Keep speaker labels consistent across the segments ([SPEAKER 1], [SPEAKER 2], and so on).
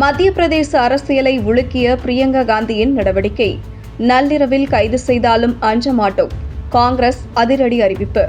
[SPEAKER 1] மத்திய பிரதேச அரசியலை உலுக்கிய பிரியங்கா காந்தியின் நடவடிக்கை. நள்ளிரவில் கைது செய்தாலும் அஞ்ச மாட்டோம். காங்கிரஸ் அதிரடி அறிவிப்பு.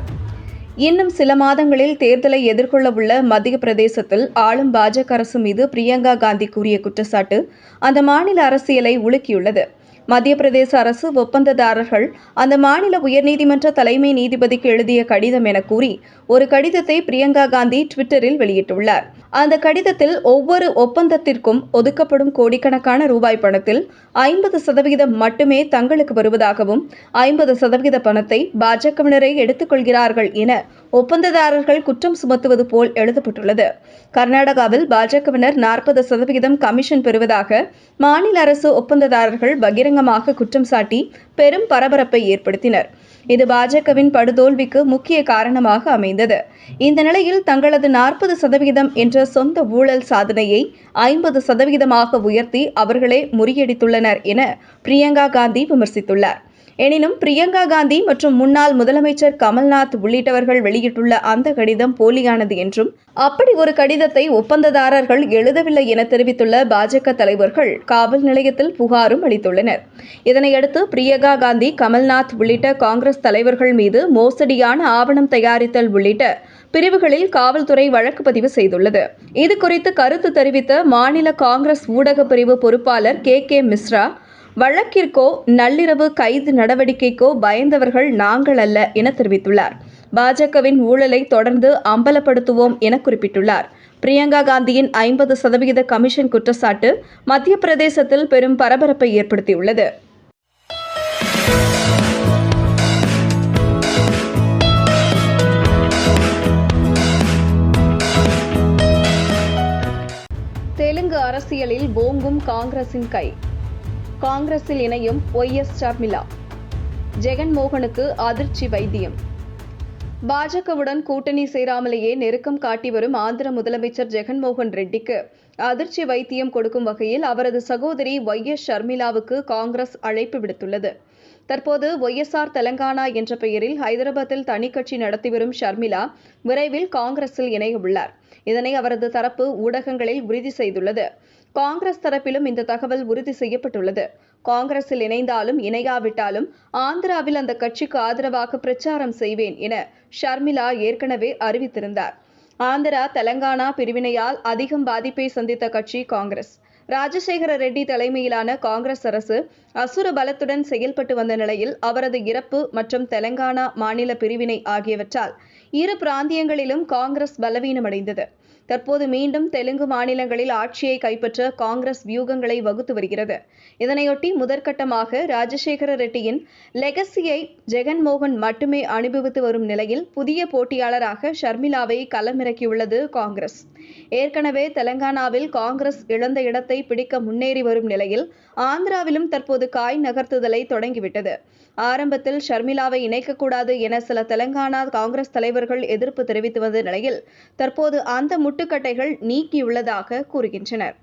[SPEAKER 1] இன்னும் சில மாதங்களில் தேர்தலை எதிர்கொள்ளவுள்ள மத்திய பிரதேசத்தில் ஆளும் பாஜக அரசு மீது பிரியங்கா காந்தி கூறிய குற்றச்சாட்டு அந்த மாநில அரசியலை உலுக்கியுள்ளது. மத்திய பிரதேச அரசு ஒப்பந்ததாரர்கள் அந்த மாநில உயர்நீதிமன்ற தலைமை நீதிபதிக்கு எழுதிய கடிதம் என கூறி ஒரு கடிதத்தை பிரியங்கா காந்தி ட்விட்டரில் வெளியிட்டுள்ளார். அந்த கடிதத்தில் ஒவ்வொரு ஒப்பந்தத்திற்கும் ஒதுக்கப்படும் கோடிக்கணக்கான ரூபாய் பணத்தில் ஐம்பது சதவிகிதம் மட்டுமே தங்களுக்கு வருவதாகவும் ஐம்பது சதவிகித பணத்தை பாஜகவினரை எடுத்துக்கொள்கிறார்கள் என ஒப்பந்ததாரர்கள் குற்றம் சுமத்துவது போல் எழுதப்பட்டுள்ளது. கர்நாடகாவில் பாஜகவினர் நாற்பது சதவிகிதம் கமிஷன் பெறுவதாக மாநில அரசு ஒப்பந்ததாரர்கள் பகிரங்கமாக குற்றம் சாட்டி பெரும் பரபரப்பை ஏற்படுத்தினர். இது பாஜகவின் படுதோல்விக்கு முக்கிய காரணமாக அமைந்தது. இந்த நிலையில் தங்களது நாற்பது சதவிகிதம் என்ற சொந்த ஊழல் சாதனையை ஐம்பது சதவிகிதமாக உயர்த்தி அவர்களே முறியடித்துள்ளனர் என பிரியங்கா காந்தி விமர்சித்துள்ளார். எனினும் பிரியங்கா காந்தி மற்றும் முன்னாள் முதலமைச்சர் கமல்நாத் உள்ளிட்டவர்கள் வெளியிட்டுள்ள அந்த கடிதம் போலியானது என்றும் அப்படி ஒரு கடிதத்தை ஒப்பந்ததாரர்கள் எழுதவில்லை என தெரிவித்துள்ள பாஜக தலைவர்கள் காவல் நிலையத்தில் புகாரும் அளித்துள்ளனர். இதனையடுத்து பிரியங்கா காந்தி கமல்நாத் உள்ளிட்ட காங்கிரஸ் தலைவர்கள் மீது மோசடியான ஆவணம் தயாரித்தல் உள்ளிட்ட பிரிவுகளில் காவல்துறை வழக்கு பதிவு செய்துள்ளது. இது குறித்து கருத்து தெரிவித்த மாநில காங்கிரஸ் ஊடக பிரிவு பொறுப்பாளர் கே கே மிஸ்ரா வழக்கிற்கோ நள்ளிரவு கைது நடவடிக்கைக்கோ பயந்தவர்கள் நாங்கள் அல்ல என தெரிவித்துள்ளார். பாஜகவின் ஊழலை தொடர்ந்து அம்பலப்படுத்துவோம் என குறிப்பிட்டுள்ளார். பிரியங்கா காந்தியின் ஐம்பது சதவிகித கமிஷன் குற்றச்சாட்டு மத்திய பிரதேசத்தில் பெரும் பரபரப்பை ஏற்படுத்தியுள்ளது. தெலுங்கு அரசியலில் ஓங்கும் காங்கிரசின் கை. காங்கிரஸில் இணையும் ஒய் எஸ் ஷர்மிளா. ஜெகன்மோகனுக்கு அதிர்ச்சி வைத்தியம். பாஜகவுடன் கூட்டணி சேராமலேயே நெருக்கம் காட்டி வரும் ஆந்திர முதலமைச்சர் ஜெகன்மோகன் ரெட்டிக்கு அதிர்ச்சி வைத்தியம் கொடுக்கும் வகையில் அவரது சகோதரி ஒய் எஸ் ஷர்மிளாவுக்கு காங்கிரஸ் அழைப்பு விடுத்துள்ளது. தற்போது ஒய்எஸ்ஆர் தெலங்கானா என்ற பெயரில் ஹைதராபாத்தில் தனி கட்சி நடத்தி வரும் ஷர்மிளா விரைவில் காங்கிரஸில் இணைய உள்ளார் இதனை அவரது தரப்பு ஊடகங்களில் உறுதி செய்துள்ளது. காங்கிரஸ் தரப்பிலும் இந்த தகவல் உறுதி செய்யப்பட்டுள்ளது. காங்கிரஸில் இணைந்தாலும் இணையாவிட்டாலும் ஆந்திராவில் அந்த கட்சிக்கு ஆதரவாக பிரச்சாரம் செய்வேன் என ஷர்மிளா ஏற்கனவே அறிவித்திருந்தார். ஆந்திரா தெலங்கானா பிரிவினையால் அதிகம் பாதிப்பை சந்தித்த கட்சி காங்கிரஸ். ராஜசேகர ரெட்டி தலைமையிலான காங்கிரஸ் அரசு அசுர பலத்துடன் செயல்பட்டு வந்த நிலையில் அவரது இறப்பு மற்றும் தெலங்கானா மாநில பிரிவினை ஆகியவற்றால் இரு பிராந்தியங்களிலும் காங்கிரஸ் பலவீனமடைந்தது. தற்போது மீண்டும் தெலுங்கு மாநிலங்களில் ஆட்சியை கைப்பற்ற காங்கிரஸ் வியூகங்களை வகுத்து வருகிறது. இதனையொட்டி முதற்கட்டமாக ராஜசேகர ரெட்டியின் லெகசியை ஜெகன்மோகன் மட்டுமே அனுபவித்து வரும் நிலையில் புதிய போட்டியாளராக ஷர்மிளாவை களமிறக்கியுள்ளது காங்கிரஸ். ஏற்கனவே தெலங்கானாவில் காங்கிரஸ் இழந்த இடத்தை பிடிக்க முன்னேறி வரும் நிலையில் ஆந்திராவிலும் தற்போது காய் நகர்த்துதலை தொடங்கிவிட்டது. ஆரம்பத்தில் ஷர்மிளாவை இணைக்கக்கூடாது என சில தெலங்கானா காங்கிரஸ் தலைவர்கள் எதிர்ப்பு தெரிவித்து வந்த நிலையில் தற்போது அந்த முட்டுக்கட்டைகள் நீக்கியுள்ளதாக கூறுகின்றனர்.